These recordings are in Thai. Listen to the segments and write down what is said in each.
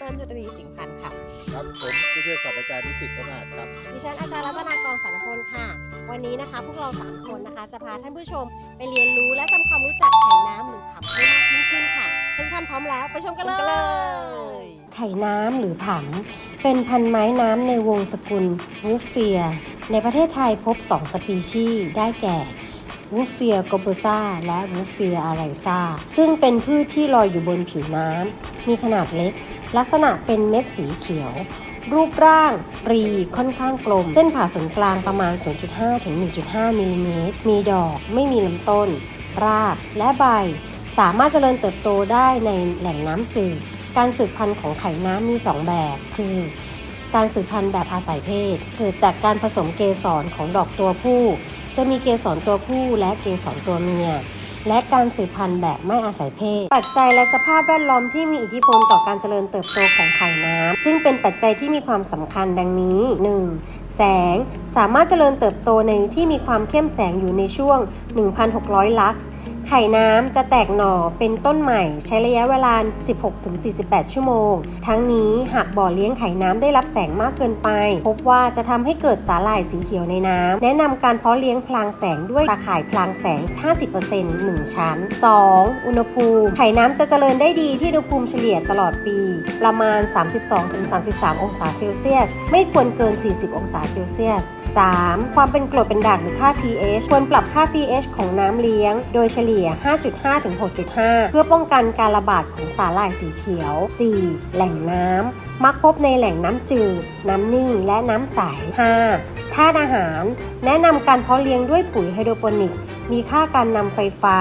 รนุตรีสิงห์พันธ์ค่ะ ครับผมผู้ช่วยศาสตราจารย์นิสิตพนาถครับ ดิฉันอาจารย์รัตนากรสารพลค่ะ วันนี้นะคะ พวกเราสามคนนะคะจะพาท่านผู้ชมไปเรียนรู้และทำความรู้จักไข่น้ำหรือผับให้มากยิ่งขึ้นค่ะทุกท่านพร้อมแล้วไปชมกันเลย ไข่น้ำหรือผัมเป็นพันไม้น้ำในวงสกุลวูฟเฟีย ในประเทศไทยพบ 2 สปีชีส์ได้แก่วูฟเฟียโกโบซาและวูฟเฟียอาไรซาซึ่งเป็นพืชที่ลอยอยู่บนผิวน้ำ มีขนาดเล็ก ลักษณะเป็นเม็ดสีเขียว รูปร่างรีค่อนข้างกลม เส้นผ่าศูนย์กลางประมาณ 0.5 ถึง 1.5มิลลิเมตร มีดอกไม่มีลำต้น รากและใบ สามารถเจริญเติบโตได้ในแหล่งน้ำจืด การสืบพันธุ์ของไข่น้ำมี 2 แบบ คือ การสืบพันธุ์แบบอาศัยเพศ เกิดจากการผสมเกสรของดอกตัวผู้ จะมีเกสรตัวผู้และเกสรตัวเมีย และการสืบพันธุ์แบบไม่อาศัยเพศ ปัจจัยและสภาพแวดล้อมที่มีอิทธิพลต่อการเจริญเติบโตของไข่น้ำซึ่งเป็นปัจจัยที่มีความสำคัญดังนี้ 1. แสงสามารถเจริญเติบโตในที่มีความเข้มแสงอยู่ในช่วง 1,600 ลักซ์ไข่น้ำจะแตกหน่อเป็นต้นใหม่ ใช้ระยะเวลา 16-48 ชั่วโมง ทั้งนี้หากบ่อเลี้ยงไข่น้ำได้รับแสงมากเกินไป พบว่าจะทำให้เกิดสาหร่ายสีเขียวในน้ำแนะนำการเพาะเลี้ยงพลางแสงด้วยตาข่ายพลางแสง 50% 1ชั้น 2. อุณหภูมิ ไข่น้ำจะเจริญได้ดีที่อุณหภูมิเฉลี่ยตลอดปี ประมาณ 32-33 องศาเซลเซียส ไม่ควรเกิน 40 องศาเซลเซียส 3. ความเป็นกรดเป็นด่างหรือค่า pH ควรปรับค่า pH ของน้ำเลี้ยง โดยเฉลี่ย 5.5 ถึง 6.5 เพื่อป้องกันการระบาดของสาหร่ายสีเขียว 4. แหล่งน้ำ มักพบในแหล่งน้ำจืด น้ำนิ่ง และน้ำใส 5. ธาตุอาหาร แนะนำการเพาะเลี้ยงด้วยปุ๋ยไฮโดรโปนิก มีค่าการนำไฟฟ้า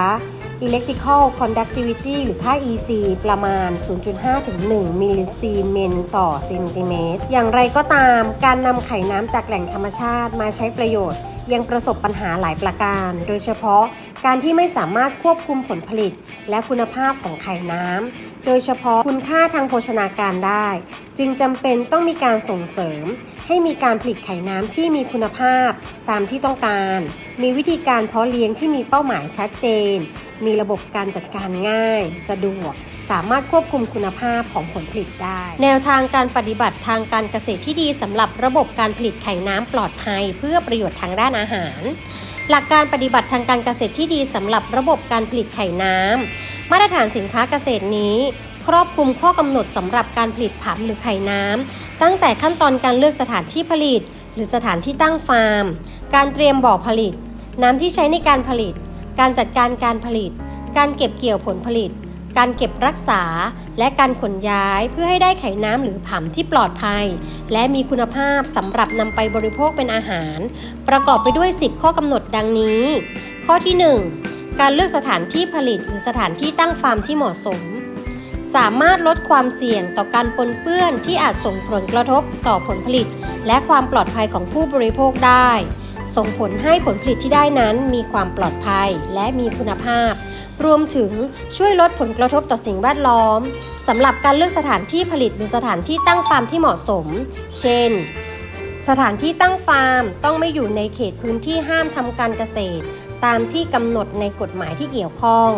Electrical Conductivity หรือค่า EC ประมาณ 0.5 ถึง 1 มิลลิซีเมนต่อเซนติเมตร อย่างไรก็ตาม การนำไข่น้ำจากแหล่งธรรมชาติมาใช้ประโยชน์ ยังประสบปัญหาหลายประการ โดยเฉพาะการที่ไม่สามารถควบคุมผลผลิต และคุณภาพของไข่น้ำ โดยเฉพาะคุณค่าทางโภชนาการได้ จึงจำเป็นต้องมีการส่งเสริม ให้มีการผลิตไข่น้ำที่มีคุณภาพตามที่ต้องการ มีวิธีการเพาะเลี้ยงที่มีเป้าหมายชัดเจน มีระบบการจัดการง่าย สะดวก สามารถควบคุมคุณภาพของผลผลิตได้ แนวทางการปฏิบัติทางการเกษตรที่ดีสำหรับระบบการผลิตไข่น้ำปลอดภัย เพื่อประโยชน์ทางด้านอาหาร หลักการปฏิบัติทางการเกษตรที่ดีสำหรับระบบการผลิตไข่น้ำมาตรฐานสินค้าเกษตรนี้ ครอบคลุมข้อกำหนดสำหรับการผลิตผัมหรือไข่น้ำตั้งแต่ขั้นตอนการเลือกสถานที่ผลิต หรือสถานที่ตั้งฟาร์ม การเตรียมบ่อผลิต น้ำที่ใช้ในการผลิต การจัดการการผลิต การเก็บเกี่ยวผลผลิต การเก็บรักษา และการขนย้ายเพื่อให้ได้ไข่น้ำหรือผำที่ปลอดภัย และมีคุณภาพสำหรับนำไปบริโภคเป็นอาหาร ประกอบไปด้วย 10 ข้อกำหนดดังนี้ ข้อที่ 1การเลือกสถานที่ผลิตหรือสถานที่ตั้งฟาร์มที่เหมาะสม สามารถลดความเสี่ยงต่อการปนเปื้อนที่อาจส่งผลกระทบต่อผลผลิต และความปลอดภัยของผู้บริโภคได้ ส่งผลให้ผลผลิตที่ได้นั้นมีความปลอดภัยและมีคุณภาพ รวมถึงช่วยลดผลกระทบต่อสิ่งแวดล้อมสำหรับการเลือกสถานที่ผลิตหรือสถานที่ตั้งฟาร์มที่เหมาะสม เช่นสถานที่ตั้งฟาร์มต้องไม่อยู่ในเขตพื้นที่ห้ามทำการเกษตร ตามที่กำหนดในกฎหมายที่เกี่ยวข้อง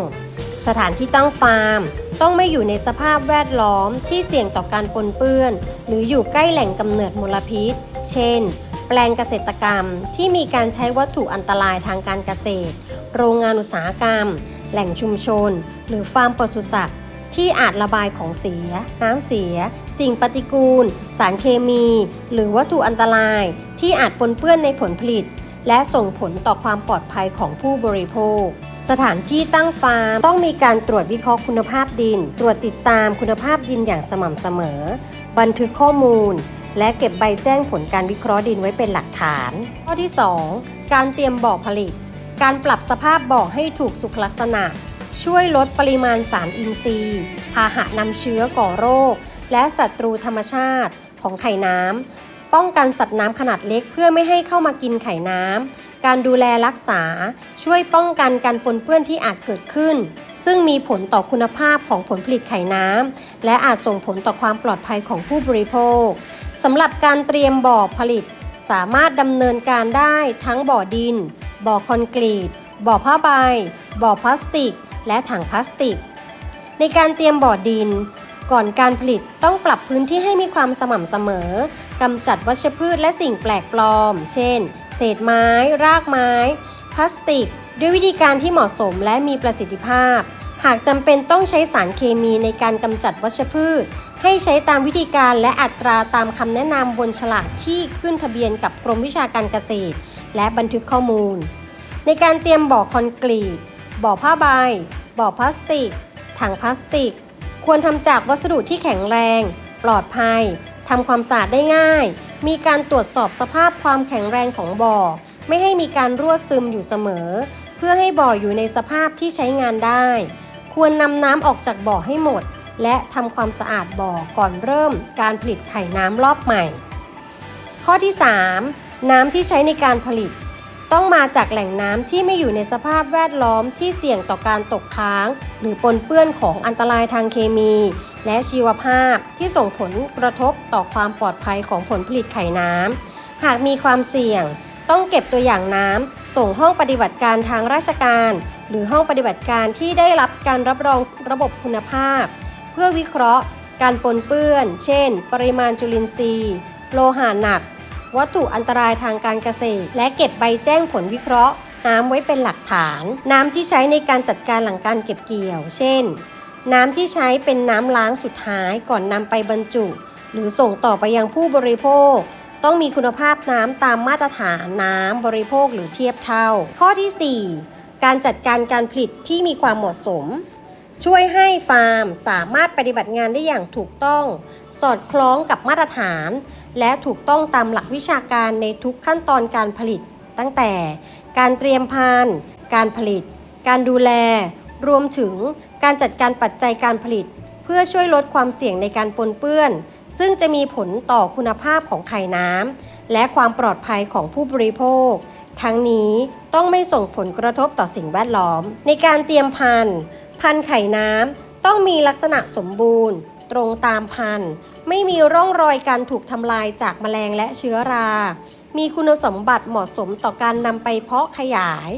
สถานที่ตั้งฟาร์ม ต้องไม่อยู่ในสภาพแวดล้อมที่เสี่ยงต่อการปนเปื้อน หรืออยู่ใกล้แหล่งกำเนิดมลพิษ เช่น แปลงเกษตรกรรมที่มีการใช้วัตถุอันตรายทางการเกษตร โรงงานอุตสาหกรรม แหล่งชุมชน หรือฟาร์มปศุสัตว์ที่อาจระบายของเสีย น้ำเสีย สิ่งปฏิกูล สารเคมี หรือวัตถุอันตรายที่อาจปนเปื้อนในผลผลิต และส่งผลต่อความปลอดภัยของผู้บริโภค สถานที่ตั้งฟาร์ม ต้องมีการตรวจวิเคราะห์คุณภาพดิน ตรวจติดตามคุณภาพดินอย่างสม่ำเสมอ บันทึกข้อมูล และเก็บใบแจ้งผลการวิเคราะห์ดินไว้เป็นหลักฐาน ข้อที่ 2 การเตรียมบ่อผลิต การปรับสภาพบ่อให้ถูกสุขลักษณะ ช่วยลดปริมาณสารอินทรีย์ พาหะนำเชื้อก่อโรค และศัตรูธรรมชาติของไข่น้ำป้องกันสัตว์น้ำขนาดเล็กเพื่อไม่ให้เข้ามากินไข่น้ำ การดูแลรักษา ช่วยป้องกันการปนเปื้อนที่อาจเกิดขึ้น ซึ่งมีผลต่อคุณภาพของผลผลิตไข่น้ำและอาจส่งผลต่อความปลอดภัยของผู้บริโภคสำหรับการเตรียมบ่อผลิต สามารถดำเนินการได้ทั้งบ่อดิน บ่อคอนกรีต บ่อผ้าใบ บ่อพลาสติก และถังพลาสติก ในการเตรียมบ่อดินก่อนการผลิตต้องปรับพื้นที่ให้มีความสม่ำเสมอกำจัดวัชพืชและสิ่งแปลกปลอม เช่น เศษไม้ รากไม้ พลาสติก ด้วยวิธีการที่เหมาะสมและมีประสิทธิภาพ หากจำเป็นต้องใช้สารเคมีในการกำจัดวัชพืช ให้ใช้ตามวิธีการและอัตราตามคำแนะนำบนฉลากที่ขึ้นทะเบียนกับกรมวิชาการเกษตร และบันทึกข้อมูล ในการเตรียมบ่อคอนกรีต บ่อผ้าใบ บ่อพลาสติก ถังพลาสติก ควรทำจากวัสดุที่แข็งแรง ปลอดภัยทำความสะอาดได้ง่าย มีการตรวจสอบสภาพความแข็งแรงของบ่อ ไม่ให้มีการรั่วซึมอยู่เสมอ เพื่อให้บ่ออยู่ในสภาพที่ใช้งานได้ ควรนำน้ำออกจากบ่อให้หมด และทำความสะอาดบ่อก่อนเริ่มการผลิตไข่น้ำรอบใหม่ ข้อที่ 3 น้ำที่ใช้ในการผลิต ต้องมาจากแหล่งน้ำที่ไม่อยู่ในสภาพแวดล้อมที่เสี่ยงต่อการตกค้าง หรือปนเปื้อนของอันตรายทางเคมี และชีวภาพที่ส่งผลกระทบต่อความปลอดภัยของผลผลิตไข่น้ำหากมีความเสี่ยง ต้องเก็บตัวอย่างน้ำส่งห้องปฏิบัติการทางราชการ หรือห้องปฏิบัติการที่ได้รับการรับรองระบบคุณภาพ เพื่อวิเคราะห์ การปนเปื้อน เช่น ปริมาณจุลินทรีย์ โลหะหนัก วัตถุอันตรายทางการเกษตร และเก็บใบแจ้งผลวิเคราะห์ น้ำไว้เป็นหลักฐาน น้ำที่ใช้ในการจัดการหลังการเก็บเกี่ยว เช่น น้ำที่ใช้เป็นน้ำล้างสุดท้ายก่อนนำไปบรรจุ หรือส่งต่อไปยังผู้บริโภค ต้องมีคุณภาพน้ำตามมาตรฐานน้ำบริโภคหรือเทียบเท่า ข้อทีสี่4 การจัดการการผลิตที่มีความเหมาะสมช่วยให้ฟาร์มสามารถปฏิบัติงานได้อย่างถูกต้อง สอดคล้องกับมาตรฐาน และถูกต้องตามหลักวิชาการในทุกขั้นตอนการผลิต ตั้งแต่การเตรียมพันการผลิต การดูแล รวมถึงการจัดการปัจจัยการผลิต เพื่อช่วยลดความเสี่ยงในการปนเปื้อน ซึ่งจะมีผลต่อคุณภาพของไข่น้ำและความปลอดภัยของผู้บริโภค ทั้งนี้ต้องไม่ส่งผลกระทบต่อสิ่งแวดล้อม ในการเตรียมพันธุ์พันธุ์ไข่น้ำต้องมีลักษณะสมบูรณ์ ตรงตามพันธุ์ ไม่มีร่องรอยการถูกทำลายจากแมลงและเชื้อรา มีคุณสมบัติเหมาะสมต่อการนำไปเพาะขยาย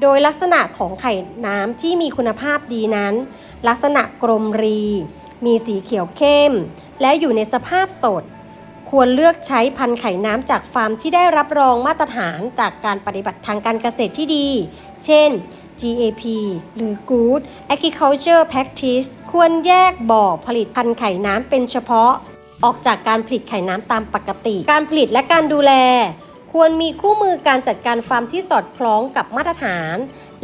โดยลักษณะของไข่น้ำที่มีคุณภาพดีนั้น ลักษณะกลมรี มีสีเขียวเข้ม และอยู่ในสภาพสด ควรเลือกใช้พันธุ์ไข่น้ำจากฟาร์มที่ได้รับรองมาตรฐานจากการปฏิบัติทางการเกษตรที่ดี เช่น GAP หรือ Good Agriculture Practice ควรแยกบ่อผลิตพันธุ์ไข่น้ำเป็นเฉพาะ ออกจากการผลิตไข่น้ำตามปกติ การผลิตและการดูแล ควรมีคู่มือการจัดการฟาร์มที่สอดคล้องกับมาตรฐาน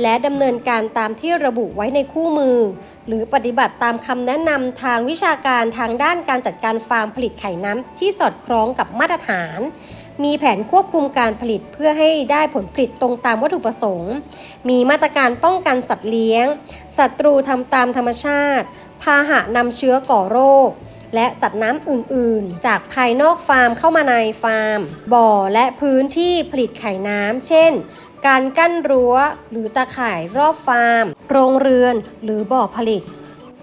และดำเนินการตามที่ระบุไว้ในคู่มือ หรือปฏิบัติตามคำแนะนำทางวิชาการทางด้านการจัดการฟาร์มผลิตไข่น้ำที่สอดคล้องกับมาตรฐานมีแผนควบคุมการผลิตเพื่อให้ได้ผลผลิตตรงตามวัตถุประสงค์ มีมาตรการป้องกันสัตว์เลี้ยง ศัตรูทำตามธรรมชาติ พาหะนำเชื้อก่อโรค และสัตว์น้ำอื่นๆ จากภายนอกฟาร์มเข้ามาในฟาร์ม บ่อและพื้นที่ผลิตไข่น้ำเช่น การกั้นรั้วหรือตาข่ายรอบฟาร์ม โรงเรือนหรือบ่อผลิต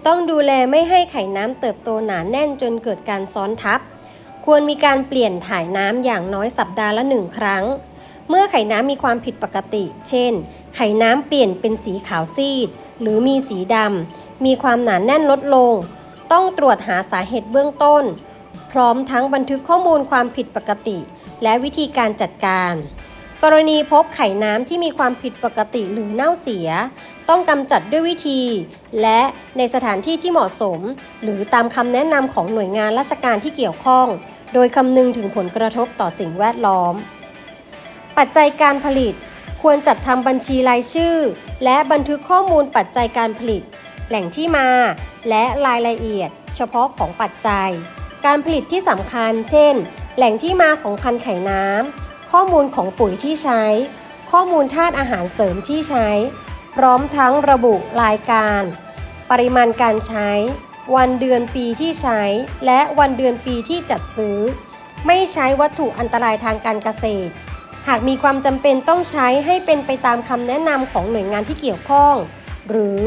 ต้องดูแลไม่ให้ไข่น้ำเติบโตหนาแน่นจนเกิดการซ้อนทับ ควรมีการเปลี่ยนถ่ายน้ำอย่างน้อยสัปดาห์ละหนึ่งครั้งเมื่อไข่น้ำมีความผิดปกติ เช่น ไข่น้ำเปลี่ยนเป็นสีขาวซีด หรือมีสีดำ มีความหนาแน่นลดลง ต้องตรวจหาสาเหตุเบื้องต้น พร้อมทั้งบันทึกข้อมูลความผิดปกติ และวิธีการจัดการ กรณีพบไข่น้ำที่มีความผิดปกติหรือเน่าเสีย ต้องกำจัดด้วยวิธี และในสถานที่ที่เหมาะสม หรือตามคำแนะนำของหน่วยงานราชการที่เกี่ยวข้อง โดยคำนึงถึงผลกระทบต่อสิ่งแวดล้อม ปัจจัยการผลิตควรจัดทำบัญชีรายชื่อ และบันทึกข้อมูลปัจจัยการผลิต แหล่งที่มา และรายละเอียด เฉพาะของปัจจัย การผลิตที่สำคัญ เช่น แหล่งที่มาของพันธุ์ไข่น้ำ ข้อมูลของปุ๋ยที่ใช้ ข้อมูลธาตุอาหารเสริมที่ใช้ พร้อมทั้งระบุรายการ ปริมาณการใช้ วันเดือนปีที่ใช้ และวันเดือนปีที่จัดซื้อ ไม่ใช้วัตถุอันตรายทางการเกษตร หากมีความจำเป็นต้องใช้ให้เป็นไปตามคำแนะนำของหน่วยงานที่เกี่ยวข้อง หรือ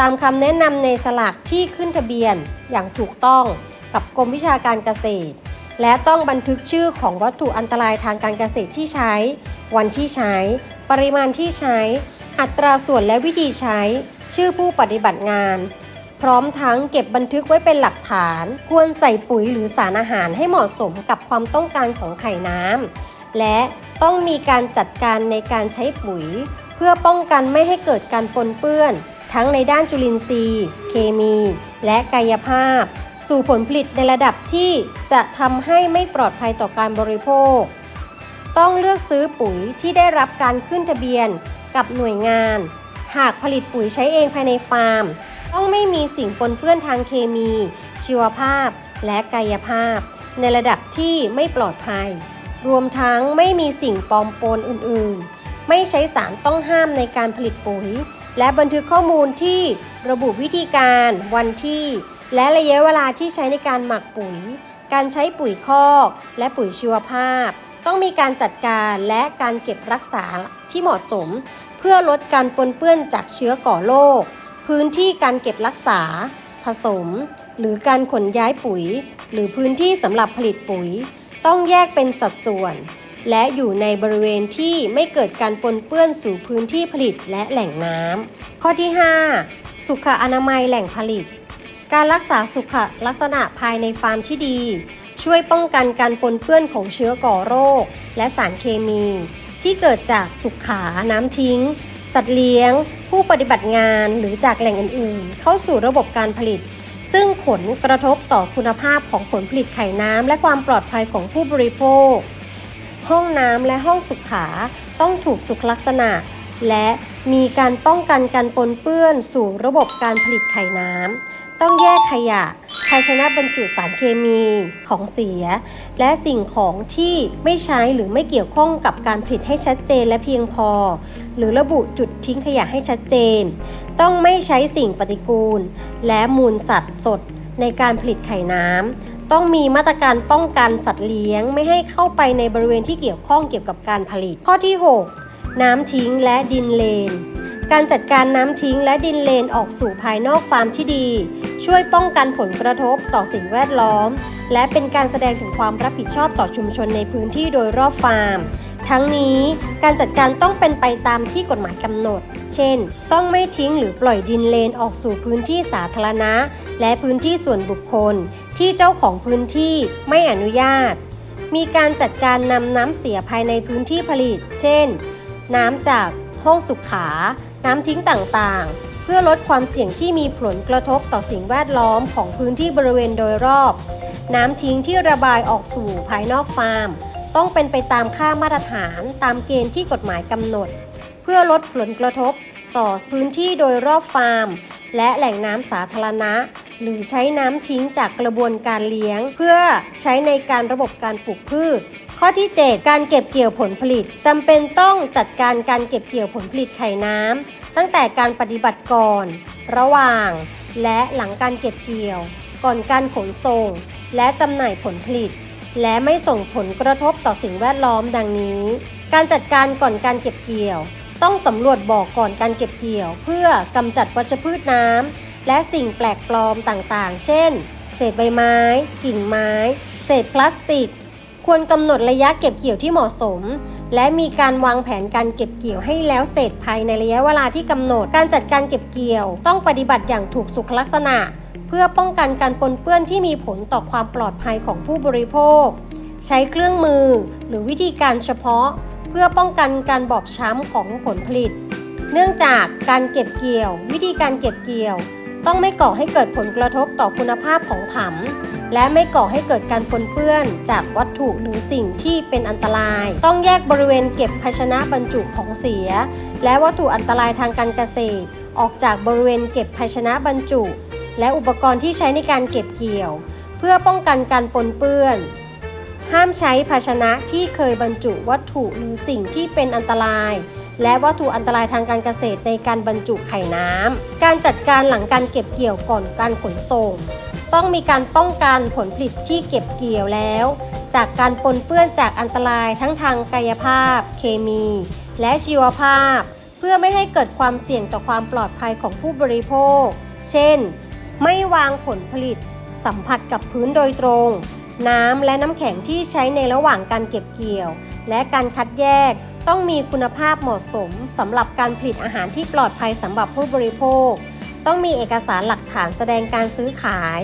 ตามคำแนะนำในสลากที่ขึ้นทะเบียนอย่างถูกต้องกับกรมวิชาการเกษตร และต้องบันทึกชื่อของวัตถุอันตรายทางการเกษตรที่ใช้ วันที่ใช้ ปริมาณที่ใช้ อัตราส่วนและวิธีใช้ ชื่อผู้ปฏิบัติงาน พร้อมทั้งเก็บบันทึกไว้เป็นหลักฐาน ควรใส่ปุ๋ยหรือสารอาหารให้เหมาะสมกับความต้องการของไข่น้ำและต้องมีการจัดการในการใช้ปุ๋ย เพื่อป้องกันไม่ให้เกิดการปนเปื้อน ทั้งในด้านจุลินทรีย์ เคมี และกายภาพ สู่ผลผลิตในระดับที่จะทำให้ไม่ปลอดภัยต่อการบริโภค ต้องเลือกซื้อปุ๋ยที่ได้รับการขึ้นทะเบียนกับหน่วยงาน หากผลิตปุ๋ยใช้เองภายในฟาร์ม ต้องไม่มีสิ่งปนเปื้อนทางเคมี ชีวภาพ และกายภาพ ในระดับที่ไม่ปลอดภัย รวมทั้งไม่มีสิ่งปลอมปนอื่นๆ ไม่ใช้สารต้องห้ามในการผลิตปุ๋ย และบันทึกข้อมูลที่ระบุวิธีการวันที่ และระยะเวลาที่ใช้ในการหมักปุ๋ย การใช้ปุ๋ยคอก และปุ๋ยชีวภาพ ต้องมีการจัดการและการเก็บรักษาที่เหมาะสม เพื่อลดการปนเปื้อนจากเชื้อก่อโรคพื้นที่การเก็บรักษา ผสม หรือการขนย้ายปุ๋ย หรือพื้นที่สำหรับผลิตปุ๋ย ต้องแยกเป็นสัดส่วน และอยู่ในบริเวณที่ไม่เกิดการปนเปื้อนสู่พื้นที่ผลิตและแหล่งน้ำข้อที่ 5 สุขอนามัยแหล่งผลิต การรักษาสุขลักษณะภายในฟาร์มที่ดี ช่วยป้องกันการปนเปื้อนของเชื้อก่อโรค และสารเคมี ที่เกิดจากสุขาน้ำทิ้ง สัตว์เลี้ยง ผู้ปฏิบัติงานหรือจากแหล่งอื่น ๆ เข้าสู่ระบบการผลิตซึ่งผลกระทบต่อคุณภาพของผลผลิตไข่น้ำและความปลอดภัยของผู้บริโภค ห้องน้ำและห้องสุขา ต้องถูกสุขลักษณะ และมีการป้องกันการปนเปื้อนสู่ระบบการผลิตไข่น้ำ ต้องแยกขยะ ภาชนะบรรจุสารเคมีของเสีย และสิ่งของที่ไม่ใช้หรือไม่เกี่ยวข้องกับการผลิตให้ชัดเจนและเพียงพอ หรือระบุจุดทิ้งขยะให้ชัดเจน ต้องไม่ใช้สิ่งปฏิกูล และมูลสัตว์สดในการผลิตไข่น้ำ ต้องมีมาตรการป้องกันสัตว์เลี้ยง ไม่ให้เข้าไปในบริเวณที่เกี่ยวข้องเกี่ยวกับการผลิต ข้อที่ 6 น้ำทิ้งและดินเลน การจัดการน้ำทิ้งและดินเลนออกสู่ภายนอกฟาร์มที่ดี ช่วยป้องกันผลกระทบต่อสิ่งแวดล้อม และเป็นการแสดงถึงความรับผิดชอบต่อชุมชนในพื้นที่โดยรอบฟาร์ม ทั้งนี้การจัดการต้องเป็นไปตามที่กฎหมายกำหนด เช่น ต้องไม่ทิ้งหรือปล่อยดินเลนออกสู่พื้นที่สาธารณะ และพื้นที่ส่วนบุคคล ที่เจ้าของพื้นที่ไม่อนุญาต มีการจัดการนำน้ำเสียภายในพื้นที่ผลิต เช่น น้ำจากห้องสุขา น้ำทิ้งต่างๆ เพื่อลดความเสี่ยงที่มีผลกระทบต่อสิ่งแวดล้อมของพื้นที่บริเวณโดยรอบ น้ำทิ้งที่ระบายออกสู่ภายนอกฟาร์ม ต้องเป็นไปตามค่ามาตรฐานตามเกณฑ์ที่กฎหมายกำหนด เพื่อลดผลกระทบต่อพื้นที่โดยรอบฟาร์ม และแหล่งน้ำสาธารณะ หรือใช้น้ำทิ้งจากกระบวนการเลี้ยง เพื่อใช้ในการระบบการปลูกพืช ข้อที่ 7 การเก็บเกี่ยวผลผลิตจำเป็นต้องจัดการการเก็บเกี่ยวผลผลิตไข่น้ำตั้งแต่การปฏิบัติก่อน ระหว่าง และหลังการเก็บเกี่ยว ก่อนการขนส่ง และจำหน่ายผลผลิต และไม่ส่งผลกระทบต่อสิ่งแวดล้อมดังนี้ การจัดการก่อนการเก็บเกี่ยว ต้องสำรวจบ่อก่อนการเก็บเกี่ยว เพื่อกำจัดวัชพืชน้ำและสิ่งแปลกปลอมต่างๆ เช่น เศษใบไม้ กิ่งไม้ เศษพลาสติก ควรกำหนดระยะเก็บเกี่ยวที่เหมาะสม และมีการวางแผนการเก็บเกี่ยวให้แล้วเสร็จภายในระยะเวลาที่กำหนด การจัดการเก็บเกี่ยว ต้องปฏิบัติอย่างถูกสุขลักษณะ พื่อป้องกันการปนเปื้อนที่มีผลต่อความปลอดภัยของผู้บริโภค ใช้เครื่องมือหรือวิธีการเฉพาะ เพื่อป้องกันการบอบช้ำของผลผลิต เนื่องจากการเก็บเกี่ยว วิธีการเก็บเกี่ยว ต้องไม่ก่อให้เกิดผลกระทบต่อคุณภาพของผำและไม่ก่อให้เกิดการปนเปื้อนจากวัตถุหรือสิ่งที่เป็นอันตราย ต้องแยกบริเวณเก็บภาชนะบรรจุของเสีย และวัตถุอันตรายทางการเกษตร ออกจากบริเวณเก็บภาชนะบรรจุ และอุปกรณ์ที่ใช้ในการเก็บเกี่ยว เพื่อป้องกันการปนเปื้อน ห้ามใช้ภาชนะที่เคยบรรจุวัตถุหรือสิ่งที่เป็นอันตราย และวัตถุอันตรายทางการเกษตรในการบรรจุไข่น้ำการจัดการหลังการเก็บเกี่ยวก่อนการขนส่ง ต้องมีการป้องกันผลผลิตที่เก็บเกี่ยวแล้ว จากการปนเปื้อนจากอันตรายทั้งทางกายภาพ เคมี และชีวภาพ เพื่อไม่ให้เกิดความเสี่ยงต่อความปลอดภัยของผู้บริโภค เช่น ไม่วางผลผลิต สัมผัสกับพื้นโดยตรง น้ำและน้ำแข็งที่ใช้ในระหว่างการเก็บเกี่ยว และการคัดแยกต้องมีคุณภาพเหมาะสมสำหรับการผลิตอาหารที่ปลอดภัยสำหรับผู้บริโภค ต้องมีเอกสารหลักฐานแสดงการซื้อขาย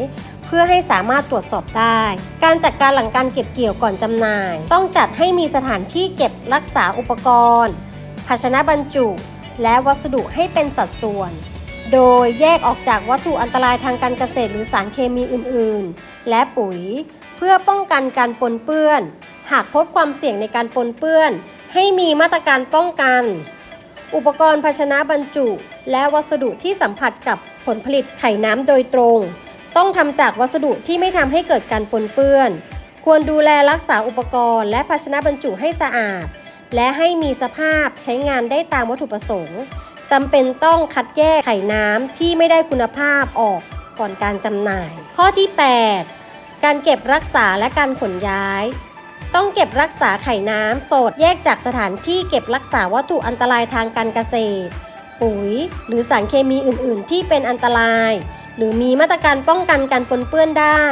เพื่อให้สามารถตรวจสอบได้ การจัดการหลังการเก็บเกี่ยวก่อนจำหน่าย ต้องจัดให้มีสถานที่เก็บรักษาอุปกรณ์ ภาชนะบรรจุ และวัสดุให้เป็นสัดส่วน โดยแยกออกจากวัตถุอันตรายทางการเกษตรหรือสารเคมีอื่นๆ และปุ๋ย เพื่อป้องกันการปนเปื้อน หากพบความเสี่ยงในการปนเปื้อน ให้มีมาตรการป้องกัน อุปกรณ์ภาชนะบรรจุ และวัสดุที่สัมผัสกับผลผลิตไข่น้ำโดยตรง ต้องทำจากวัสดุที่ไม่ทำให้เกิดการปนเปื้อน ควรดูแลรักษาอุปกรณ์และภาชนะบรรจุให้สะอาด และให้มีสภาพใช้งานได้ตามวัตถุประสงค์ จำเป็นต้องคัดแยกไข่น้ำที่ไม่ได้คุณภาพออกก่อนการจำหน่าย ข้อที่ 8 การเก็บรักษาและการขนย้าย ต้องเก็บรักษาไข่น้ำสดแยกจากสถานที่เก็บรักษาวัตถุอันตรายทางการเกษตร ปุ๋ย หรือสารเคมีอื่น ๆ ที่เป็นอันตราย หรือมีมาตรการป้องกันการปนเปื้อนได้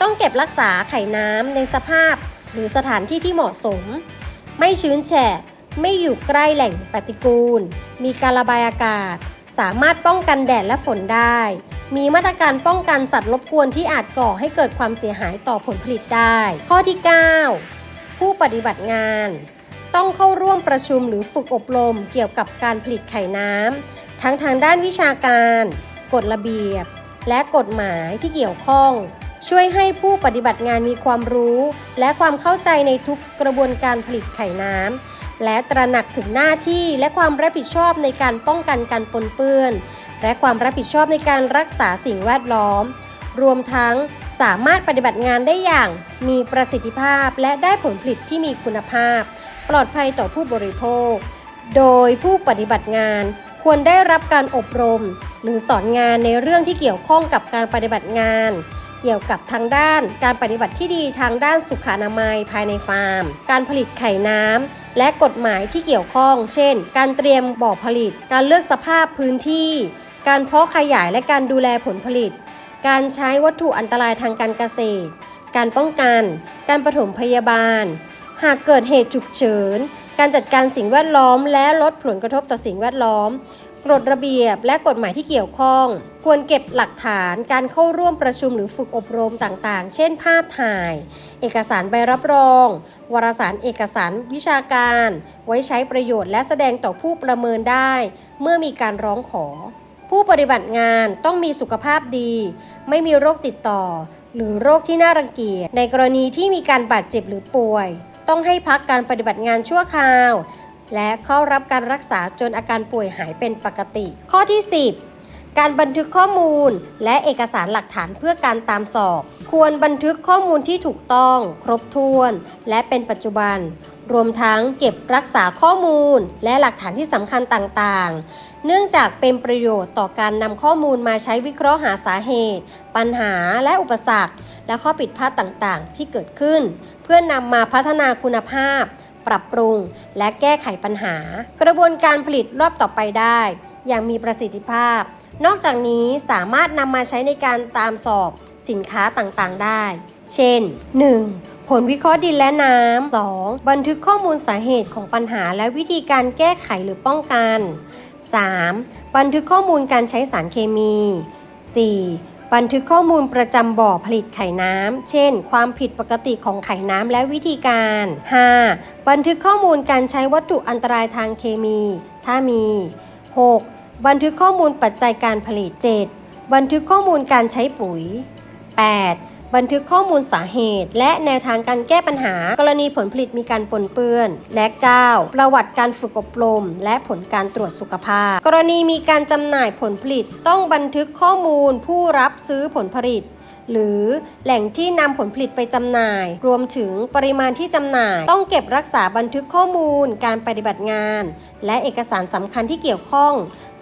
ต้องเก็บรักษาไข่น้ำในสภาพ หรือสถานที่ที่เหมาะสม ไม่ชื้นแฉะ ไม่อยู่ใกล้แหล่งปฏิกูล มีการระบายอากาศ สามารถป้องกันแดดและฝนได้ มีมาตรการป้องกันสัตว์รบกวนที่อาจก่อให้เกิดความเสียหายต่อผลผลิตได้ ข้อที่ 9 ผู้ปฏิบัติงาน ต้องเข้าร่วมประชุมหรือฝึกอบรมเกี่ยวกับการผลิตไข่น้ำทั้งทางด้านวิชาการ กฎระเบียบ และกฎหมายที่เกี่ยวข้องช่วยให้ผู้ปฏิบัติงานมีความรู้ และความเข้าใจในทุกกระบวนการผลิตไข่น้ำ และตระหนักถึงหน้าที่และความรับผิดชอบในการป้องกันการปนเปื้อน และความรับผิดชอบในการรักษาสิ่งแวดล้อม รวมทั้งสามารถปฏิบัติงานได้อย่างมีประสิทธิภาพและได้ผลผลิตที่มีคุณภาพ ปลอดภัยต่อผู้บริโภค โดยผู้ปฏิบัติงานควรได้รับการอบรม หรือสอนงานในเรื่องที่เกี่ยวข้องกับการปฏิบัติงาน เกี่ยวกับทางด้าน การปฏิบัติที่ดีทางด้านสุขอนามัยภายในฟาร์ม การผลิตไข่น้ำ และกฎหมายที่เกี่ยวข้อง เช่น การเตรียมบ่อผลิต การเลือกสภาพพื้นที่ การเพาะขยายและการดูแลผลผลิต การใช้วัตถุอันตรายทางการเกษตร การป้องกัน การปฐมพยาบาล หากเกิดเหตุฉุกเฉิน การจัดการสิ่งแวดล้อม และลดผลกระทบต่อสิ่งแวดล้อม กฎระเบียบและกฎหมายที่เกี่ยวข้อง ควรเก็บหลักฐานการเข้าร่วมประชุมหรือฝึกอบรมต่างๆ เช่น ภาพถ่าย เอกสารใบรับรอง วารสารเอกสารวิชาการ ไว้ใช้ประโยชน์และแสดงต่อผู้ประเมินได้ เมื่อมีการร้องขอ ผู้ปฏิบัติงานต้องมีสุขภาพดี ไม่มีโรคติดต่อ หรือโรคที่น่ารังเกียจในกรณีที่มีการบาดเจ็บหรือป่วย ต้องให้พักการปฏิบัติงานชั่วคราว และเข้ารับการรักษาจนอาการป่วยหายเป็นปกติ ข้อที่ 10 การบันทึกข้อมูลและเอกสารหลักฐานเพื่อการตามสอบ ควรบันทึกข้อมูลที่ถูกต้อง ครบถ้วน และเป็นปัจจุบัน รวมทั้งเก็บรักษาข้อมูลและหลักฐานที่สำคัญต่างๆ เนื่องจากเป็นประโยชน์ต่อการนำข้อมูลมาใช้วิเคราะห์หาสาเหตุ ปัญหาและอุปสรรค และข้อผิดพลาดต่างๆ ที่เกิดขึ้น เพื่อนำมาพัฒนาคุณภาพ ปรับปรุง และแก้ไขปัญหา กระบวนการผลิตรอบต่อไปได้ อย่างมีประสิทธิภาพ นอกจากนี้สามารถนำมาใช้ในการตามสอบสินค้าต่างๆได้ เช่น 1. ผลวิเคราะห์ดินและน้ำ 2. บันทึกข้อมูลสาเหตุของปัญหาและวิธีการแก้ไขหรือป้องกัน 3. บันทึกข้อมูลการใช้สารเคมี 4. บันทึกข้อมูลประจำบ่อผลิตไข่น้ำ เช่น ความผิดปกติของไข่น้ำและวิธีการ 5. บันทึกข้อมูลการใช้วัตถุอันตรายทางเคมี ถ้ามี 6. บันทึกข้อมูลปัจจัยการผลิต 7. บันทึกข้อมูลการใช้ปุ๋ย 8. บันทึกข้อมูลสาเหตุ และแนวทางการแก้ปัญหา กรณีผลผลิตมีการปนเปื้อน และ 9. ประวัติการฝึกอบรม และผลการตรวจสุขภาพ กรณีมีการจำหน่ายผลผลิต ต้องบันทึกข้อมูลผู้รับซื้อผลผลิต หรือแหล่งที่นำผลผลิตไปจำหน่าย รวมถึงปริมาณที่จำหน่าย ต้องเก็บรักษาบันทึกข้อมูล การปฏิบัติงาน และเอกสารสำคัญที่เกี่ยวข้อง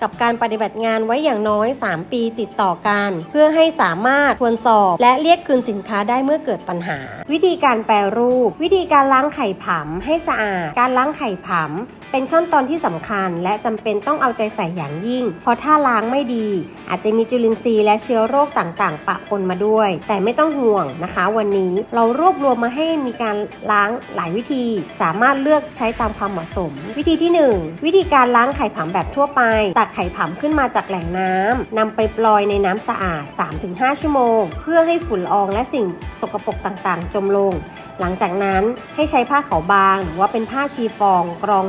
กับการปฏิบัติงานไว้อย่างน้อย 3 ปีติดต่อกัน เพื่อให้สามารถทวนสอบ และเรียกคืนสินค้าได้เมื่อเกิดปัญหา วิธีการแปรรูป วิธีการล้างไข่ผำให้สะอาด การล้างไข่ผำ เป็นขั้นตอนที่สำคัญ และจำเป็นต้องเอาใจใส่อย่างยิ่ง เพราะถ้าล้างไม่ดี อาจจะมีจุลินทรีย์และเชื้อโรคต่างๆ ปะปนมาด้วย แต่ไม่ต้องห่วงนะคะ วันนี้เรารวบรวมมาให้มีการล้างหลายวิธี สามารถเลือกใช้ตามความเหมาะสม วิธีที่ 1 วิธีการล้างไข่ผำแบบทั่วไปตักไข่ผำขึ้นมาจากแหล่งน้ำนำไปปล่อยในน้ำสะอาด 3-5 ชั่วโมง เพื่อให้ฝุ่นละอองและสิ่งสกปรกต่างๆ จมลง หลังจากนั้นให้ใช้ผ้าขาวบาง หรือว่าเป็นผ้าชีฟองกรอง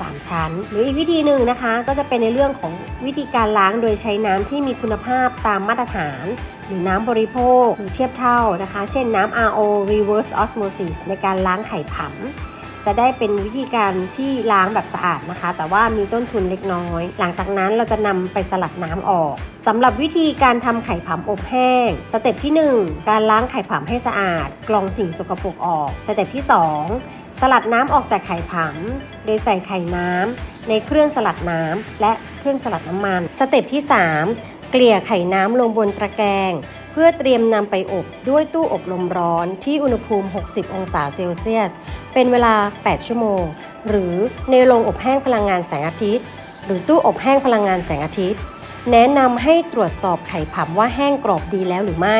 2-3ชั้น หรืออีกวิธีหนึ่งนะคะ ก็จะเป็นในเรื่องของวิธีการล้างโดยใช้น้ำที่มีคุณภาพตามมาตรฐาน หรือน้ำบริโภคหรือเทียบเท่านะคะ เช่นน้ำ RO reverse osmosis ในการล้างไข่ผำ จะได้เป็นวิธีการที่ล้างแบบสะอาดนะคะ แต่ว่ามีต้นทุนเล็กน้อย หลังจากนั้นเราจะนำไปสลัดน้ำออกสำหรับวิธีการทำไข่ผำอบแห้ง สเต็ปที่ 1 การล้างไข่ผำให้สะอาด กรองสิ่งสกปรกออก สเต็ปที่ 2 สลัดน้ำออกจากไข่ผำโดยใส่ไข่น้ำในเครื่องสลัดน้ำและเครื่องสลัดน้ำมัน สเต็ปที่ 3 เกลี่ยไข่น้ำลงบนตะแกรง เพื่อเตรียมนำไปอบด้วยตู้อบลมร้อนที่อุณหภูมิ 60 องศาเซลเซียส เป็นเวลา 8 ชั่วโมง หรือในโรงอบแห้งพลังงานแสงอาทิตย์ หรือตู้อบแห้งพลังงานแสงอาทิตย์ แนะนำให้ตรวจสอบไข่ผำว่าแห้งกรอบดีแล้วหรือไม่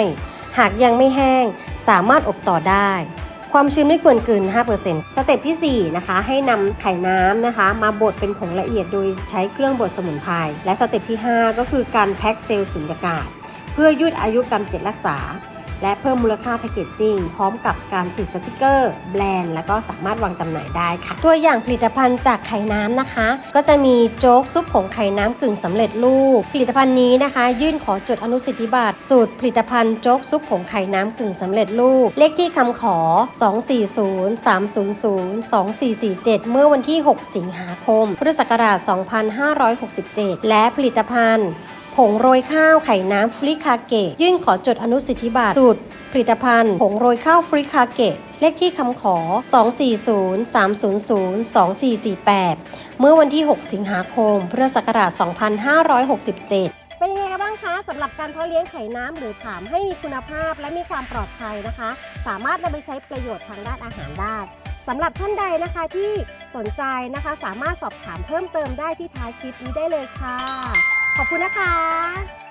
หากยังไม่แห้งสามารถอบต่อได้ ความชื้นไม่ควรเกิน 5%สเต็ปที่ 4 นะคะ ให้นำไข่น้ำนะคะ มาบดเป็นผงละเอียดโดยใช้เครื่องบดสมุนไพร และสเต็ปที่ 5 ก็คือการแพ็คเซลล์สุญญากาศ เพื่อยืดอายุกรรมเจ็ดรักษา และเพิ่มมูลค่าแพคเกจจิ้งพร้อมกับการติดสติกเกอร์ แบรนด์ แล้วก็สามารถวางจำหน่ายได้ค่ะ ตัวอย่างผลิตภัณฑ์จากไข่น้ำนะคะ ก็จะมีโจ๊กซุปผงไข่น้ำกึ่งสำเร็จรูป ผลิตภัณฑ์นี้นะคะ ยื่นขอจดอนุสิทธิบัตรสูตรผลิตภัณฑ์โจ๊กซุปผงไข่น้ำกึ่งสำเร็จรูป เลขที่คำขอ 240-300-2447 เมื่อวันที่ 6 สิงหาคม พุทธศักราช 2567 และผลิตภัณฑ์ ผงโรยข้าวไข่น้ำฟริคาเกะยื่นขอจดอนุสิทธิบัตรสูตรผลิตภัณฑ์ผงโรยข้าวฟริคาเกะเลขที่คำขอ 240-300-2448 เมื่อวันที่ 6 สิงหาคม พุทธศักราช 2567 เป็นยังไงกันบ้างคะสำหรับการเพาะเลี้ยงไข่น้ำหรือผามให้มีคุณภาพและมีความปลอดภัยนะคะ สามารถนำไปใช้ประโยชน์ทางด้านอาหารได้สำหรับท่านใดนะคะที่สนใจนะคะ สามารถสอบถามเพิ่มเติมได้ที่ท้ายคลิปนี้ได้เลยค่ะ ขอบคุณนะคะ